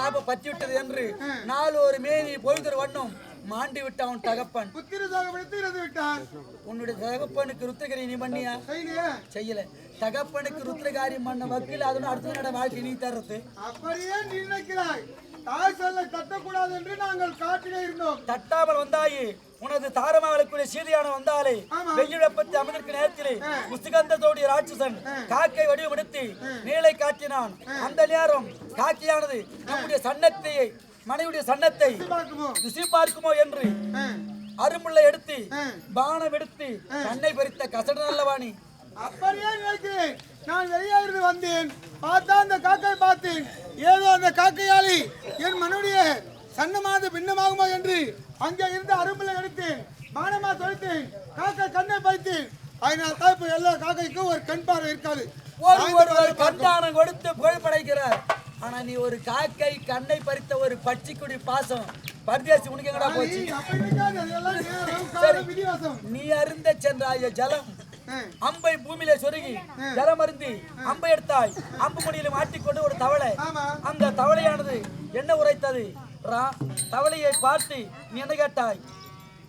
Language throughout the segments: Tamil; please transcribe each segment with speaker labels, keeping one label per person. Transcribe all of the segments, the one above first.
Speaker 1: சாப பற்றி விட்டது என்று நாலு ஒரு மேனி பொழுதொரு வண்ணம் மாண்டி விட்ட அவன் தகப்பன்.
Speaker 2: விட்டான்.
Speaker 1: உன்னுடைய தகப்பனுக்கு ருத்ரகிரி நீ பண்ணியா செய்யல. தகப்பனுக்கு ருத்ரகாரி மண்ண வக்கீல் அதோட அடுத்த நட வாழ்க்கை நீ தர்றது?
Speaker 2: அப்படியே நினைக்கிறாய் தாய் சொல்ல தட்டக்கூடாது என்று நாங்கள் காட்டிலே இருந்தோம்.
Speaker 1: தட்டாமல் வந்தாயே. உனது தாரமாவளுக்குரிய சீதையான வந்தாலே வெப்பத்தை அமர்ந்திருக்க நேரத்திலே முஸ்துகந்தத்தோடைய ராட்சசன் காக்கை வடிவமெடுத்து நீளை காட்டினான். அந்த நேரம் காக்கையானது நம்முடைய சன்னத்தை மனைவியுடைய சன்னத்தை ருசி பார்க்குமோ என்று
Speaker 2: ஆ,
Speaker 1: அருமுள்ள எடுத்து. பானம் எடுத்து கண்ணை பறித்த கசட நல்லவாணி
Speaker 2: அப்படியே நினைக்கிறேன் நான் வெளியிருந்து வந்தேன். பார்த்தா அந்த காக்கை பார்த்தேன். ஏதோ அந்த காக்கையாளி என் மனுடைய சன்னமானது பின்னமாகுமோ என்று அங்கே இருந்து அரும்பில் எடுத்தேன் பானமா தொலைத்தேன். காக்கை கண்ணை பறித்தேன். அதனால் தான் இப்போ எல்லா காக்கைக்கும் ஒரு கண் பார்வை இருக்காது.
Speaker 1: ஒரு ஒருவர் கண்டானம் கொடுத்து புகழ் படைக்கிறார் ஆனா நீ ஒரு காக்கை கண்ணை பறித்த ஒரு பட்சிக்குடி பாசம். பரதேசி உனக்கு எங்கடா போச்சு? நீ அருந்த சென்றாய ஜலம். அம்பை பூமியில சொருகி ஜலம் அருந்தி அம்பை எடுத்தாய். அம்பு முடியில மாட்டிக்கொண்டு ஒரு தவளை. அந்த தவளையானது என்ன உரைத்தது? ரா தவளையை பார்த்து நீ என்ன கேட்டாய்?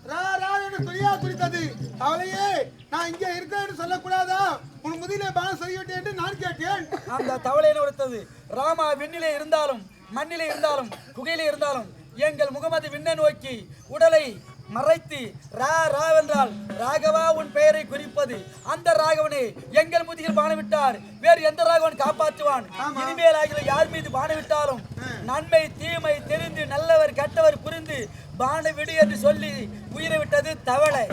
Speaker 2: ரா ரா என்று துணியா குறித்தது அவளையே நான் இங்கே இருக்கேன்னு சொல்லக்கூடாதா? உன் முதிலே பானம் செய்யவிட்டேன் என்று நான் கேட்டேன்.
Speaker 1: அந்த தவளை என்ன உரைத்தது ராமா விண்ணிலே இருந்தாலும் மண்ணிலே இருந்தாலும் குகையிலே இருந்தாலும் எங்கள் முகமது விண்ணை நோக்கி உடலை மறைத்து ரா ராவென்றால் ராகவா உன் பெயரை குறிப்பது. அந்த ராகவனே எங்கள் முதுகில் பானவிட்டார். வேறு எந்த ராகவன் காப்பாற்றுவான்? இனிமேல் ஆகிய யார் மீது பானவிட்டாலும் நன்மை தீமை தெரிந்து நல்லவர் கெட்டவர் புரிந்து பான விடு என்று சொல்லி உயிரை விட்டது தவளை.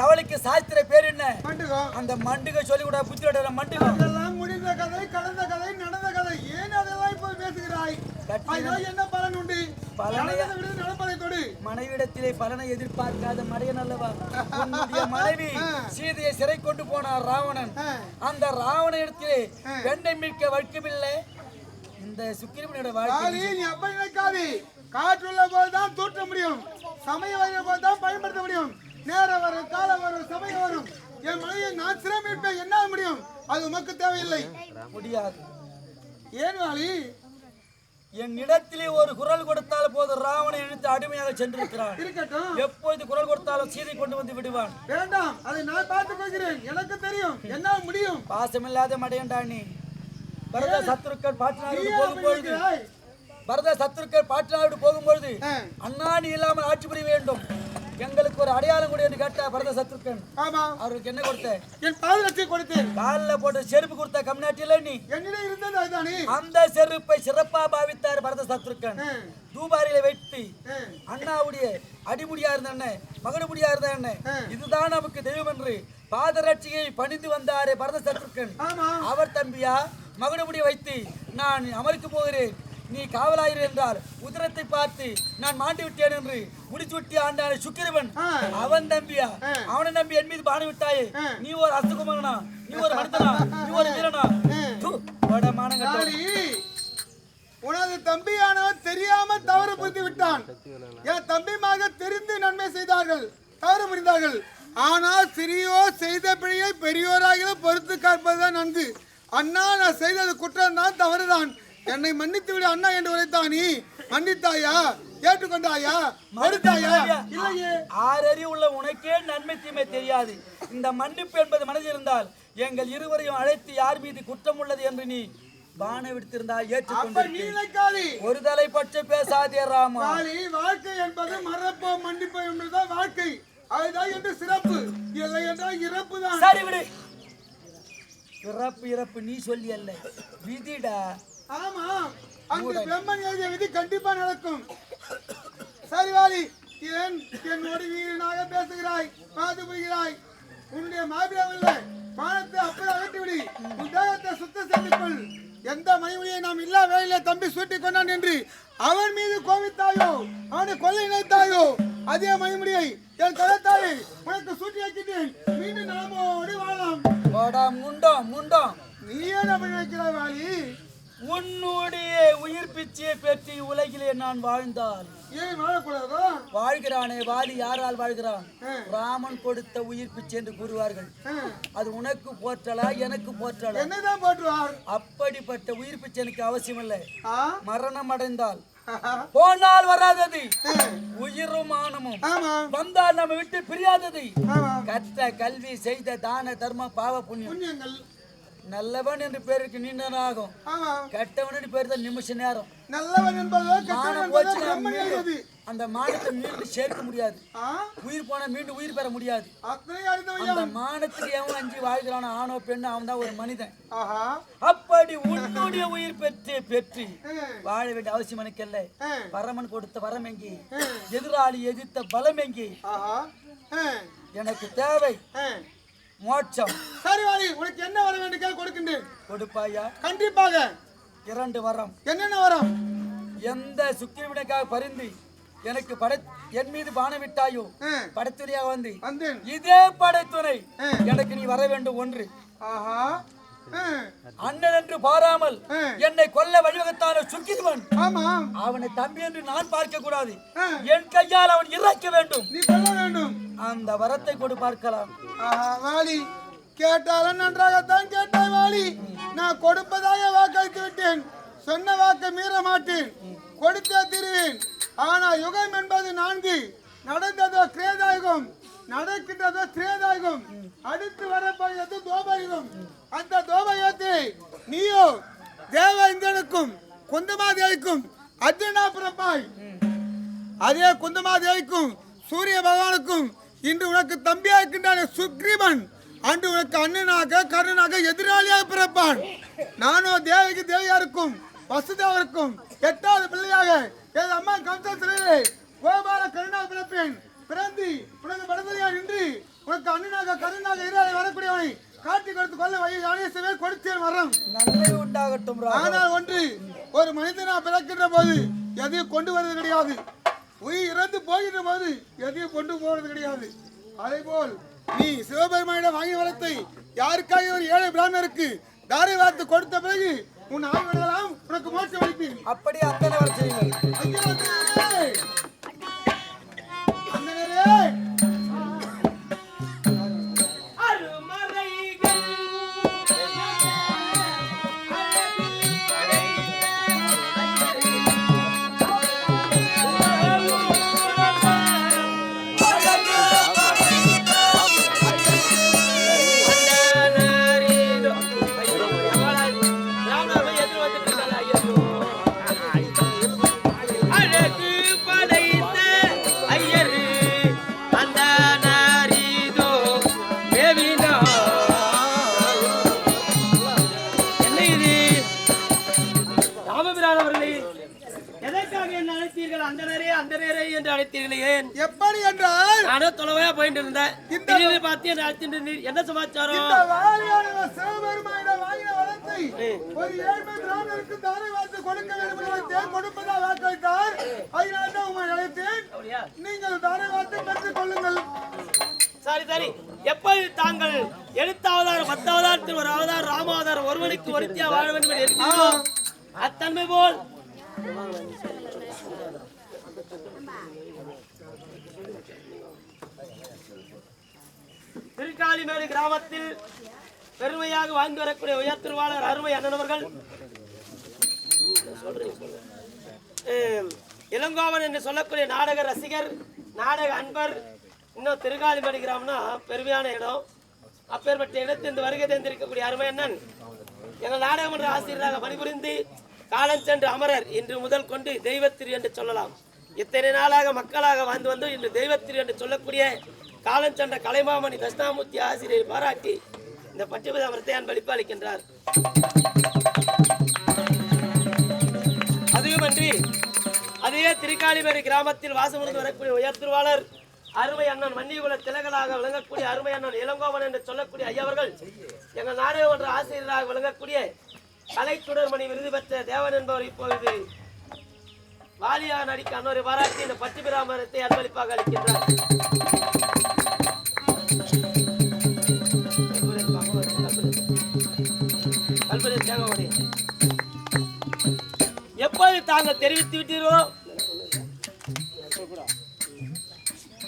Speaker 1: தவளைக்கு சாஸ்திர பேர் என்ன?
Speaker 2: மண்டுகோ.
Speaker 1: அந்த மண்டுக சொல்லி கூட புத்தி விட மண்டுகம்
Speaker 2: அதெல்லாம் முடிந்த கதை கடந்த கதை நடந்த கதை. ஏன் அதெல்லாம் இப்போ பேசுகிறாய்? என்ன பலன் உண்டு?
Speaker 1: மனைவிடத்திலே பலனை எதிர்பார்க்காத மடையன் அல்லவா? உன்னுடைய மனைவி சீதையை சிறை கொண்டு போனார் ராவணன். அந்த ராவணனிடத்திலே பெண்ணை மீட்க வழக்கமில்லை. இந்த சுக்கிரமணியோட வாழ்க்கை
Speaker 2: காற்றுள்ள போது தான் தூற்ற முடியும். சமயம் வருகிற போது தான் பயன்படுத்த முடியும். நேரம் வரும் காலம் வரும் சமயம் வரும். என் மனைவியை நான் சிரமிப்பேன் என்ன முடியும். அது உமக்கு தேவையில்லை.
Speaker 1: முடியாது.
Speaker 2: ஏன் வாலி
Speaker 1: என் இடத்திலே ஒரு குரல் கொடுத்தால் போது ராவணன் இழுத்து அடிமையாக சென்றிருக்கிறான்.
Speaker 2: இருக்கட்டும்.
Speaker 1: எப்பொழுது குரல் கொடுத்தாலும் சீதை கொண்டு வந்து விடுவான்.
Speaker 2: வேண்டாம் அதை நான் பார்த்துக் கொள்கிறேன். எனக்கு தெரியும் என்ன முடியும்.
Speaker 1: பாசமில்லாத மடையன்டா நீ பரத சத்துருக்கள்
Speaker 2: அப்படி
Speaker 1: போகும்பொழுது. பரத சத்துருக்கள் பாட்டினாரோடு போகும்பொழுது
Speaker 2: ஆ,
Speaker 1: அண்ணா நீ இல்லாமல் ஆட்சி புரிய வேண்டும். எங்களுக்கு ஒரு அடையாளம் கொடு என்று கேட்ட பரத சத்துருக்கன்
Speaker 2: ஆமா.
Speaker 1: அவருக்கு என்ன கொடுத்த?
Speaker 2: என் பாதரட்சை கொடுத்தேன்.
Speaker 1: காலில் போட்டு செருப்பு கொடுத்த கம்நாட்டில நீ.
Speaker 2: என்னிடம் இருந்தது அதுதானே?
Speaker 1: அந்த செருப்பை சிறப்பா பாவித்தார் பரத சத்துருக்கன்
Speaker 2: ஆ,
Speaker 1: தூபாரியில வெட்டி அண்ணாவுடைய அடிமுடியா இருந்த அண்ணன் மகனுமுடியா இருந்த அண்ணன் இதுதான் நமக்கு தெய்வம் என்று பாதரட்சியை பணிந்து வந்தாரே பரத சத்துருக்கன்
Speaker 2: ஆமா.
Speaker 1: அவர் தம்பியா மகனுமுடி வைத்து நான் அமர்க்கு போகிறேன். நீ காவலாயிரு என்றால் உதிரத்தை பார்த்து நான் மாண்டு விட்டேன் என்று முடிச்சு விட்டு ஆண்டான சுக்கிரவன். அவன் தம்பியா? அவனை நம்பி என் மீது பான விட்டாயே. நீ ஒரு அசுகுமரனா? நீ ஒரு மனிதனா நீ ஒரு வீரனா?
Speaker 2: உனது தம்பியானவன் தெரியாம தவறு புரிந்து விட்டான். என் தம்பிமாக தெரிந்து நன்மை செய்தார்கள் தவறு புரிந்தார்கள். ஆனால் சிறியோர் செய்த பிழையை பெரியோராக பொறுத்து காப்பதுதான் நன்கு. அண்ணா நான் செய்தது குற்றம் தான் தவறுதான். என்னை மன்னித்து விடு அண்ணா என்று உரைத்தான் மன்னித்தாயா? ஏற்றுக்கொண்டாயா மறுத்தாயா? இல்லையே.
Speaker 1: ஆறறிவு உள்ள உனக்கே நன்மை தீமை தெரியாது. இந்த மன்னிப்பு என்பது மனதில் இருந்தால் எங்கள் இருவரையும் அழைத்து யார் மீது குற்றம் உள்ளது என்று நீ பான
Speaker 2: நீ
Speaker 1: ஏற்றுக்கொண்டு ஒரு தலை பற்றி பேசாதே ராமா.
Speaker 2: வாழ்க்கை என்பது மறப்போம் மன்னிப்போம் என்பதுதான் வாழ்க்கை. அதுதான் என்று சிறப்பு. இல்லை என்றால் இறப்பு தான்.
Speaker 1: சரி விடு இறப்பு இறப்பு நீ சொல்லி அல்ல விதிடா.
Speaker 2: ஆமா அங்கு பிரம்மன் எழுதிய விதி கண்டிப்பா நடக்கும். சரி வாலி ஏன் என்னோட வீரனாக பேசுகிறாய்? பாது போகிறாய் உன்னுடைய மாபிரம் இல்லை பானத்தை அப்படி அகற்றி விடு உன் தேகத்தை சுத்தம் செய்து கொள் எந்த மனைவியை நாம் இல்லா வேலையில தம்பி சூட்டி கொண்டான் என்று அவன் மீது கோவித்தாயோ அவனை கொல்ல நினைத்தாயோ அதே மணிமுடியை என் கலத்தாரை உனக்கு சூட்டி வைக்கிட்டேன் மீண்டும் நலமோடு வாழலாம்.
Speaker 1: முண்டம் முண்டம்.
Speaker 2: நீ ஏன் அப்படி நினைக்கிறாய் வாலி
Speaker 1: உன்னுடைய உயிர் பிச்சையை பெற்று உலகிலே நான் வாழ்ந்தால்.
Speaker 2: ஏன் வாழக்கூடாதோ?
Speaker 1: வாழ்கிறானே வாலி யாரால் வாழ்கிறான்? ராமன் கொடுத்த உயிர் பிச்சை என்று கூறுவார்கள். அது உனக்கு போற்றலா எனக்கு போற்றலா?
Speaker 2: என்னதான் போட்டுவார்
Speaker 1: அப்படிப்பட்ட உயிர் பிச்சை எனக்கு அவசியம் இல்லை மரணம் அடைந்தால். போனால் வராதது. உயிரும் மானமும்
Speaker 2: ஆமா.
Speaker 1: வந்தால் நம்ம விட்டு பிரியாதது. கற்ற கல்வி செய்த தான தர்ம பாவ புண்ணியம்.
Speaker 2: புண்ணியங்கள்.
Speaker 1: நல்லவன் என்று பேருக்கு நீண்டனாகும்.
Speaker 2: ஆமா
Speaker 1: கெட்டவன் என்று பேர் தான் நிமிஷ நேரம்.
Speaker 2: நல்லவன் என்பதோ
Speaker 1: அந்த மானத்தை மீண்டும் சேர்க்க முடியாது. உயிர் போனா மீண்டும் உயிர் பெற முடியாது. அந்த மானத்துக்கு எவன் அஞ்சு வாழ்கிறானோ ஆணோ பெண்ணோ அவன் தான் ஒரு மனிதன். அப்படி உன்னுடைய உயிர் பெற்று பெற்று. வாழ வேண்டிய அவசியம் எனக்கு இல்லை. பரமன் கொடுத்த வரம் எங்கே? எதிராளி எதிர்த்த பலம் எங்கே. எனக்கு தேவை. மோட்சம்.
Speaker 2: சரி வாரி உனக்கு என்ன வர வேண்டும் கேள் கொடுக்கின்றேன்.
Speaker 1: கொடுப்பாயா?
Speaker 2: கண்டிப்பாக.
Speaker 1: இரண்டு வரம்.
Speaker 2: என்னென்ன வரும்?
Speaker 1: எந்த சுக்கிரவினைக்காக பரிந்து எனக்கு படை என் மீது பானம் விட்டாயோ
Speaker 2: ஆ.
Speaker 1: படைத்துறையாக வந்து இதே படைத்துறை. எனக்கு நீ வர வேண்டும் ஒன்று.
Speaker 2: ஆஹா.
Speaker 1: அண்ணன் என்று பாராமல். என்னை கொல்ல வழிவகுத்தான சுக்கிரவன்
Speaker 2: ஆமா.
Speaker 1: அவனை தம்பி என்று நான் பார்க்க கூடாது. என் கையால் அவன் இறக்க வேண்டும்.
Speaker 2: நீ சொல்ல வேண்டும்.
Speaker 1: அந்த வரத்தை கொடு பார்க்கலாம்.
Speaker 2: ஆஹா வாலி. கேட்டாலும் நன்றாகத்தான் கேட்டாய் வாலி. நான் கொடுப்பதாக வாக்களித்து விட்டேன் சொன்ன வாக்கை மீற மாட்டேன். கொடுத்தே திருவேன். ஆனா யுகம் என்பது நான்கு. நடந்ததோ கிரேதாயுகம் நடக்கின்றதோ திரேதாயுகம் அடுத்து வரப்போகிறது தோபயுகம். அந்த தோபயுகத்தை நீயோ தேவேந்திரனுக்கும் குந்தமாதேவிக்கும் அர்ஜுனா பிறப்பாய். அதே குந்தமாதேவிக்கும் சூரிய பகவானுக்கும் இன்று உனக்கு தம்பியா இருக்கின்றான சுக்ரீவன். அன்று உனக்கு அண்ணனாக கர்ணனாக எதிராளியாக பிறப்பான். நானும் தேவிக்கு தேவியாருக்கும் வசுதேவருக்கும் எட்டாவது பிள்ளையாக என் அம்மா கம்ச கோபால கருணாக பிறப்பேன். பிறந்து உனக்கு படத்தலையா நின்று உனக்கு அண்ணனாக கருணாக எதிராளி வரக்கூடியவனை காட்டி கொடுத்து கொள்ள வழி யானேசவே கொடுத்தேன் வரம்.
Speaker 1: நன்மை உண்டாகட்டும்.
Speaker 2: ஆனால் ஒன்று ஒரு மனிதனா பிறக்கின்ற போது எதையும் கொண்டு வருவது கிடையாது. உயிர் இறந்து போகின்ற போது எதையும் கொண்டு போவது கிடையாது. அதே போல் நீ சிவபெருமானிடம் வாங்கிய வரத்தை யாருக்காக ஒரு ஏழை பிராமணருக்கு தாரை வார்த்து கொடுத்த பிறகு உன் ஆய் விடலாம் உனக்கு மோட்சம் அளிப்பேன்.
Speaker 1: அப்படி அத்தனை வர செய்யுங்கள்
Speaker 3: என்று அழைத்தீர்களே.
Speaker 2: எப்படி என்றால்
Speaker 3: நானும் தொலைவையா போயிட்டு இருந்தேன். திடீர்னு பார்த்து என்ன அழைச்சிட்டு. என்ன சமாச்சாரம்?
Speaker 2: ஒரு ஏழ்மை பிராமணருக்கு தாரை வார்த்து கொடுக்க வேண்டும் என்று. கொடுப்பதா வாக்களித்தார் அதனால தான் உங்களை அழைத்தேன்.
Speaker 3: அப்படியா?
Speaker 2: நீங்கள் தாரை வார்த்தை பெற்றுக் கொள்ளுங்கள்.
Speaker 3: சரி சரி. எப்போது தாங்கள் எழுத்து அவதாரம் பத்து அவதாரத்தில் ஒரு அவதாரம் ராமாவதாரம் ஒருவனுக்கு ஒருத்தியா வாழ வேண்டும் என்று அத்தன்மை போல். திருக்காலிமேடு கிராமத்தில் பெருமையாக வாழ்ந்து வரக்கூடிய உயர் திருவாளர் அருமை அண்ணனவர்கள் இளங்கோவன் என்று சொல்லக்கூடிய நாடக ரசிகர் நாடக அன்பர் இன்னும் திருக்காலிமேடு கிராமம்னா பெருமையான இடம். அப்பேற்பட்ட இடத்தில் இந்த வருகை தந்திருக்கக்கூடிய அருமை அண்ணன். எங்கள் நாடகமன்ற ஆசிரியராக பணிபுரிந்து காலம் சென்ற அமரர் இன்று முதல் கொண்டு தெய்வத்திரு என்று சொல்லலாம். இத்தனை நாளாக மக்களாக வாழ்ந்து வந்து இன்று தெய்வத்திரு என்று சொல்லக்கூடிய காலம் சென்ற கலைமாமணி தஷ்ணாமூர்த்தி ஆசிரியரை பாராட்டி இந்த பட்டிபதி அமரத்தை அன்பளிப்பு அளிக்கின்றார். அதுவுமன்றி அதே திருக்காளிமேரி கிராமத்தில் வாசமிருந்து வரக்கூடிய உயர் திருவாளர் அருமை அண்ணன் மன்னிகுல திலகலாக விளங்கக்கூடிய அருமை அண்ணன் இளங்கோவன் என்று சொல்லக்கூடிய ஐயவர்கள் எங்கள் நாடக மன்ற ஆசிரியராக விளங்கக்கூடிய கலைச்சுடர்மணி விருது பெற்ற தேவன் என்பவர் இப்பொழுது வாலியா நடிக்க அன்னொரு பாராட்டி இந்த பச்சை பிராமணத்தை அன்பளிப்பாக அளிக்கின்றார். எப்போது தாங்கள் தெரிவித்து விட்டீர்களோ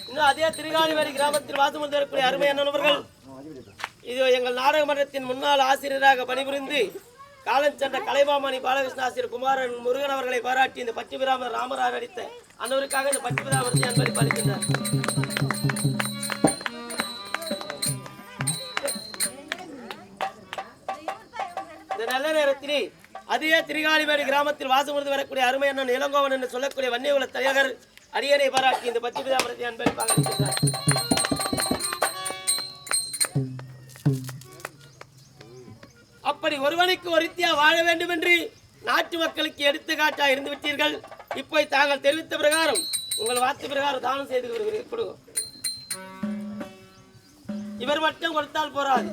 Speaker 3: இன்னும் அதே திருகாணிவாடி கிராமத்தில் வாசம் வந்து வரக்கூடிய அருமை அண்ணனவர்கள் இது எங்கள் நாடக மன்றத்தின் முன்னாள் ஆசிரியராக பணிபுரிந்து காலம் சென்ற கலைமாமணி பாலகிருஷ்ணாசிரியர் குமாரன் முருகன் அவர்களை பாராட்டி இந்த பச்சை பிராமர் ராமராஜ் அடித்த அன்னவருக்காக இந்த பச்சை பிராமணத்தை அன்பளிப்பு அளிக்கின்றார். இந்த நல்ல நேரத்திலே அதே திரிகாலிமேடு கிராமத்தில் வாசமுறுந்து வரக்கூடிய அருமை அண்ணன் இளங்கோவன் என்று சொல்லக்கூடிய வன்னியகுல தலைவர் அரியணை பாராட்டி இந்த பச்சை பிதாமரத்தை அன்பளிப்பாக அளிக்கின்றார். ஒருவனுக்கு ஒருத்தியா வாழ வேண்டும் என்று நாட்டு மக்களுக்கு எடுத்துக்காட்டா இருந்து விட்டீர்கள். இப்போ தாங்கள் தெரிவித்த பிரகாரம் உங்கள் வார்த்தை பிரகாரம் தானம் செய்து கொடுங்க இவர் மட்டும் கொடுத்தால் போராது.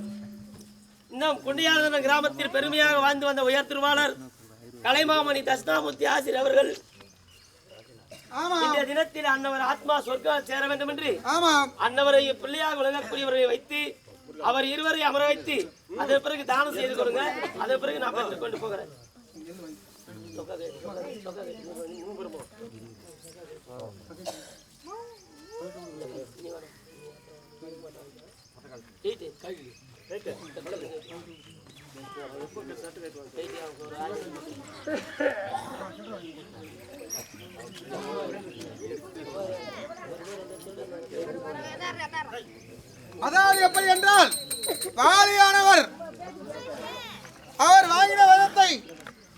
Speaker 3: இன்னும் குண்டியாளன் கிராமத்தில் பெருமையாக வாழ்ந்து வந்த உயர் திருவாளர் கலைமாமணி தட்சிணாமூர்த்தி ஆசிரியர் அவர்கள்
Speaker 2: ஆமா.
Speaker 3: இந்த தினத்தில் அன்னவர் ஆத்மா சொர்க்கம் சேர வேண்டும் என்று அன்னவரை பிள்ளையாக விளங்கக்கூடியவரை வைத்து அவர் இருவரை அமர வைத்து அதே பிறகு தானம் செய்து கொடுங்க. அதே பிறகு நான் பெற்று கொண்டு போகிறேன். உட்காரு,
Speaker 2: அதாவது எப்படி என்றால் வாலியானவர் அவர் வாங்கின வதத்தை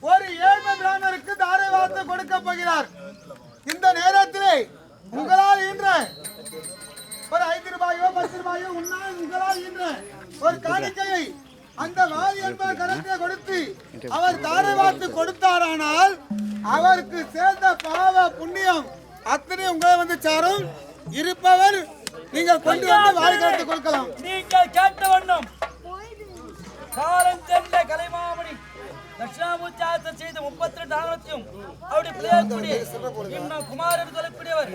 Speaker 2: ஒரு ஏழ்மை பிராமணருக்கு தாரை வார்த்தை கொடுக்க போகிறார். இந்த நேரத்திலே உங்களால் ஈன்ற ஒரு ஐந்து ரூபாயோ பத்து ரூபாயோ உன்னால் உங்களால் ஈன்ற ஒரு காணிக்கையை அந்த வாலி என்பவர் கரத்தில் கொடுத்து அவர் தாரை வார்த்து கொடுத்தாரானால் அவருக்கு சேர்ந்த பாவ புண்ணியம் அத்தனை உங்களை வந்து சாரும். இருப்பவர் நீங்கள் கொண்டு வந்து வாரி கருத்து கொடுக்கலாம்.
Speaker 1: நீங்கள் கேட்ட வண்ணம். காலம் சென்ற கலைமாமணி. தட்சிணாமூர்த்தி செய்த முப்பத்தி ரெண்டு ஆகலத்தையும் அவருடைய பிள்ளையாக்கூடிய இன்னும் குமாரர் சொல்லக்கூடியவர்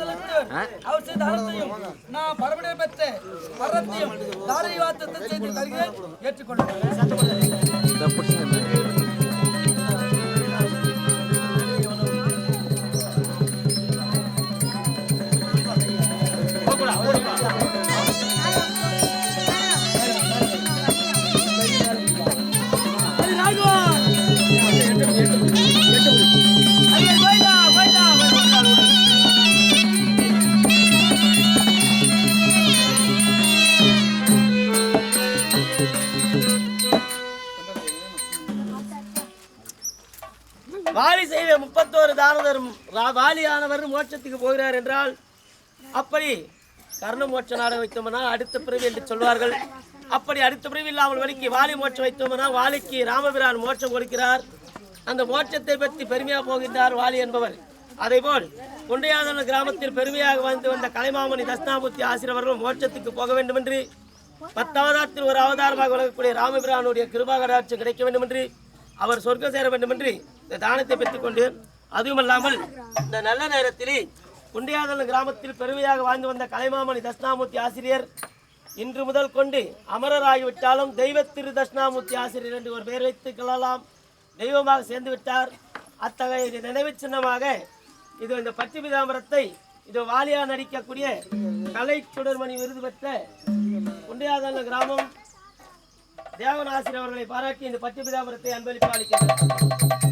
Speaker 1: சொல்லக்கூடியவர் அவர் செய்த ஆகலத்தையும் நான் பரமனிடம் பெற்ற மரத்தையும் தாரை வாத்தத்தை செய்து தருகிறேன். ஏற்றுக்கொள்ளுங்கள்
Speaker 3: வாலி செய்த முப்பத்தோரு தானதரும் வாலியானவர் மோட்சத்துக்கு போகிறார் என்றால் அப்படி கர்ண மோட்ச நாட வைத்தோம்னா அடுத்த பிறவி என்று சொல்வார்கள். அப்படி அடுத்த பிறவி இல்லாமல் வலிக்கு வாலி மோட்சம் வைத்தோம்னா வாலிக்கு ராமபிரான் மோட்சம் கொடுக்கிறார். அந்த மோட்சத்தை பற்றி பெருமையாக போகின்றார் வாலி என்பவர். அதேபோல் குண்டையாதன கிராமத்தில் பெருமையாக வந்து வந்த கலைமாமணி தஸ்தாமூர்த்தி ஆசிரியர்களும் மோட்சத்துக்கு போக வேண்டும் என்று பத்தாவதாரத்தில் ஒரு அவதாரமாக விளங்கக்கூடிய ராமபிரானுடைய கிருபாகராட்சி கிடைக்க வேண்டும் என்று அவர் சொர்க்கம் சேர வேண்டும் என்று இந்த தானத்தை பெற்றுக்கொண்டு அதுவுமல்லாமல் இந்த நல்ல நேரத்திலே குண்டியாதல் கிராமத்தில் பெருமையாக வாழ்ந்து வந்த கலைமாமணி தட்சிணாமூர்த்தி ஆசிரியர் இன்று முதல் கொண்டு அமரராகிவிட்டாலும் தெய்வ திரு தட்சிணாமூர்த்தி ஆசிரியர் என்று ஒரு பெயர் வைத்துக் கொள்ளலாம். தெய்வமாக சேர்ந்து விட்டார். அத்தகைய நினைவு சின்னமாக இது இந்த பச்சை பிதாமரத்தை இது வாலியா நடிக்கக்கூடிய கலை சுடர்மணி விருது பெற்ற குண்டியாதல் கிராமம் தேவநாசிரியர் அவர்களை பாராட்டி இந்த பச்சை பிதாமரத்தை அன்பளிப்பு அளிக்கிறார்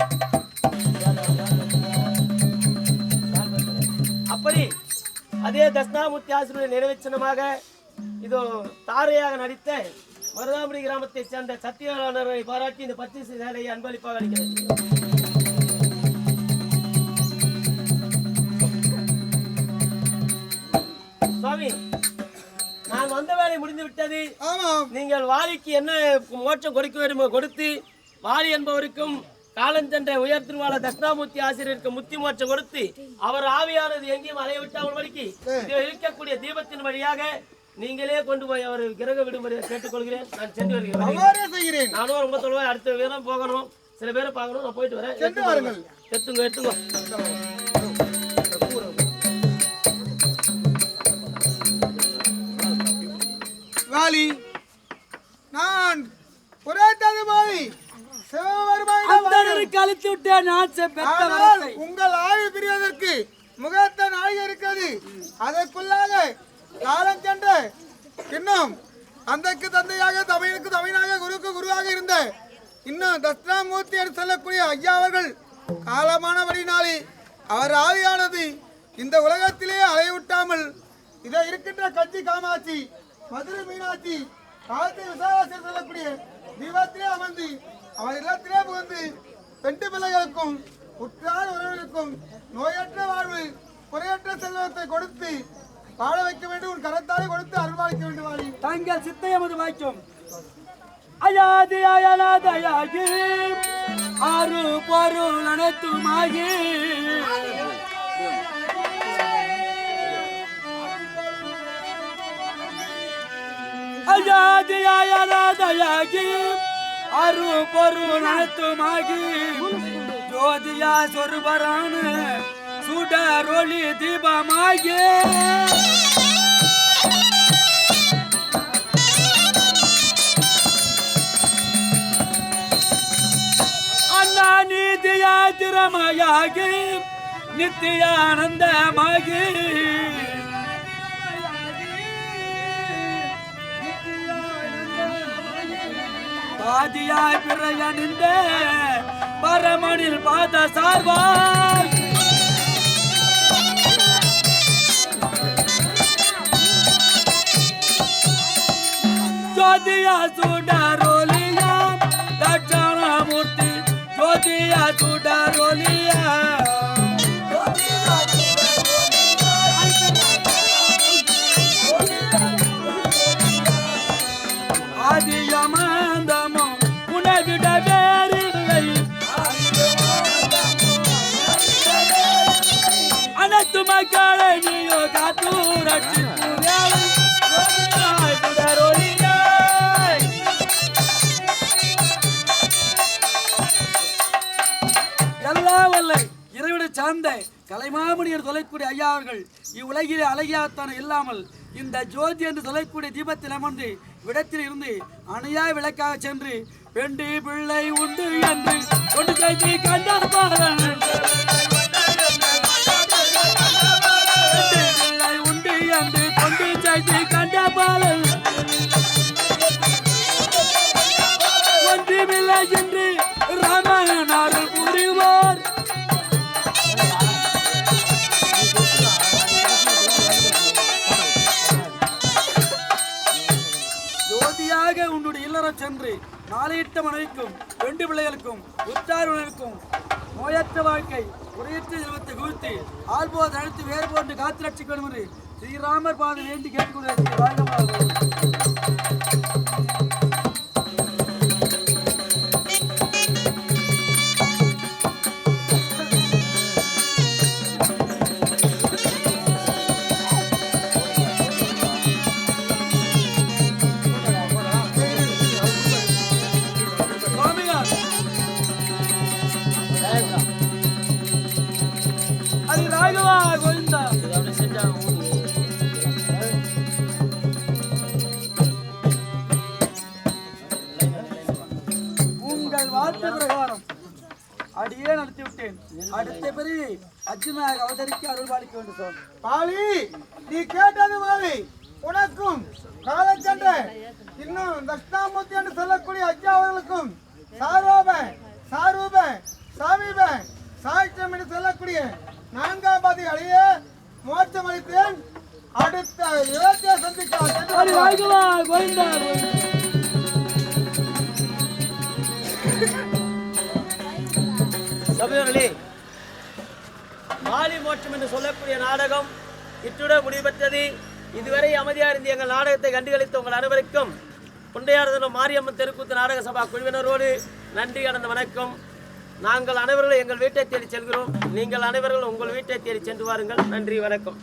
Speaker 3: அப்படி அதே தட்சிணாமூர்த்தி ஆசிரியர் நிறைவேச்சனமாக இது தாரையாக நடித்த மருதாபுரி கிராமத்தைச் சேர்ந்த சத்தியாளரை பாராட்டி இந்த பச்சை சேலையை அன்பளிப்பாக அளிக்கிறது சுவாமி நான் வந்த வேலை முடிந்து விட்டது.
Speaker 2: ஆமாம்.
Speaker 3: நீங்கள் வாலிக்கு என்ன மோட்சம் கொடுக்க வேண்டுமோ கொடுத்து வாலி என்பவருக்கும் காலஞ்சென்ற உயர் திருவாளர் தட்சிணாமூர்த்தி ஆசிரியருக்கு முத்தி மோட்சம் கொடுத்து அவர் ஆவியானது எங்கேயும் அலைய விட்டாமல் வழிக்கு இதில் இருக்கக்கூடிய தீபத்தின் வழியாக நீங்களே கொண்டு போய் அவர் கிரக விடுமுறை கேட்டுக்கொள்கிறேன். நான் சென்று வருகிறேன். நானும் ரொம்ப தொலைவாக அடுத்த வீரம் போகணும். சில பேரை பார்க்கணும். நான் போயிட்டு வரேன். எத்துங்க
Speaker 2: வாலி. நான் குறைத்தது போய்
Speaker 1: அழித்து விட்டேன் நான் பெற்ற.
Speaker 2: உங்கள் ஆயுள் பிரிவதற்கு முகத்த நாய் இருக்கிறது அதற்குள்ளாக காலம் சென்ற இன்னும் தந்தைக்கு தந்தையாக தமிழுக்கு தமிழாக குருக்கு குருவாக இருந்த இன்னும் தட்சிணாமூர்த்தி என்று சொல்லக்கூடிய ஐயா அவர்கள் காலமானபடினாலே அவர் ஆவியானது இந்த உலகத்திலே அலைவிட்டாமல் இதை இருக்கின்ற கட்சி காமாட்சி மதுரை மீனாட்சி காலத்தை விசாராசி சொல்லக்கூடிய தீபத்திலே அமர்ந்து அவர் இல்லத்திலே புகுந்து பெண்டு பிள்ளைகளுக்கும் உற்றார் உறவுகளுக்கும் நோயற்ற வாழ்வு குறையற்ற செல்வத்தை கொடுத்து வாழ வைக்க வேண்டும் உன் கரத்தாலே கொடுத்து அருள்வாளிக்க வேண்டும் வாழி
Speaker 1: சித்தை எமது வாய்க்கும். அயாது அயலாதயாகி ஆறு பொருள் அனைத்துமாகி. அயாது அயலாதயாகி அரு பொரு நலத்துமாகி ஜோதியா சொருபரான சுடரொளி தீபமாகி. அண்ணா நீதியா திறமையாகி நித்தியானந்தமாகி. ஆதியாய் பிறைய நின்ற பரமனில் பாத சார்வாய் ஜோதியா சுடரோ சார்ந்த கலைமாமணியர் சொல்லக்கூடிய ஐயா அவர்கள் இவ்வுலகிலே அழகியாத்தான இல்லாமல் இந்த ஜோதி என்று சொல்லக்கூடிய தீபத்தில் அமர்ந்து விடத்தில் இருந்து அணையா விளக்காக சென்று பெண்டு பிள்ளை உண்டு என்று கொண்டு செய்தி கண்டார் உண்டு என்று கொண்டு செய்தி கண்ட பாலன் சென்று நாளையிட்ட மனைவிக்கும் ரெண்டு பிள்ளைகளுக்கும் உற்றாருவனுக்கும் நோயற்ற வாழ்க்கை உரையற்ற செல்வத்தை குவித்து ஆள்போது அழைத்து வேறு போன்று காத்து ரட்சிக்க வேண்டும் என்று ஸ்ரீராமர் பாதை வேண்டி கேட்டுக்கொள்வது
Speaker 2: பாலி நீ கேட்டது மாலி உனக்கும் காலச்சென்ற இன்னும் தட்சிணாமூர்த்தி என்று சொல்லக்கூடிய ஐயா அவர்களுக்கும் சாரோப சாரூப சாமீப சாட்சியம் என்று சொல்லக்கூடிய நான்காம் பாதி அழிய மோட்சம் அளித்தேன். அடுத்த
Speaker 1: அது
Speaker 2: சந்திக்கலாம்
Speaker 3: சபையோர்களே மாலி மோட்சம் என்று சொல்லக்கூடிய நாடகம் இத்துடன் முடிவெற்றது இதுவரை அமைதியாக இருந்த எங்கள் நாடகத்தை கண்டுகளித்த உங்கள் அனைவருக்கும் குண்டையாரதனம் மாரியம்மன் தெருக்கூத்து நாடக சபா குழுவினரோடு நன்றி கடந்த வணக்கம். நாங்கள் அனைவர்களும் எங்கள் வீட்டை தேடி செல்கிறோம். நீங்கள் அனைவர்களும் உங்கள் வீட்டை தேடி சென்று வாருங்கள். நன்றி வணக்கம்.